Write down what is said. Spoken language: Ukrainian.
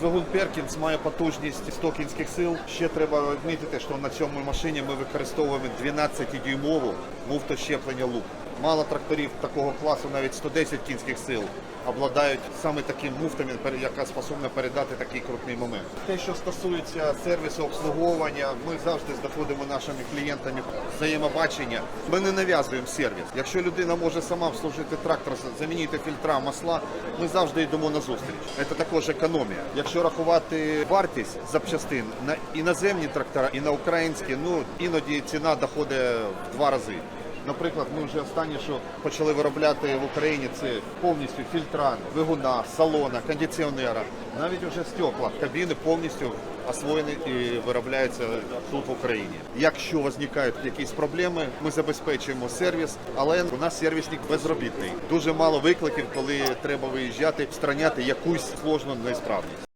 Двигун Перкінс має потужність 100 кінських сил. Ще треба відмітити, що на цьому машині ми використовуємо 12-дюймову муфту щеплення лук. Мало тракторів такого класу, навіть 110 кінських сил, обладають саме такими муфтами, пер- яка способна передати такий крупний момент. Те, що стосується сервісу обслуговування, ми завжди знаходимо нашими клієнтами взаємобачення. Ми не нав'язуємо сервіс. Якщо людина може сама обслужити трактор, замінити фільтра, масла, ми завжди йдемо на зустріч. Це також економія. Якщо рахувати вартість запчастин на іноземні трактора і на українські, ну іноді ціна доходить в два рази. Наприклад, ми вже останнє, що почали виробляти в Україні, це повністю фільтра, двигуна, салона, кондиціонера, навіть вже стекла, кабіни повністю освоєні і виробляються тут в Україні. Якщо виникають якісь проблеми, ми забезпечуємо сервіс, але у нас сервісник безробітний. Дуже мало викликів, коли треба виїжджати, встраняти якусь сложну несправність.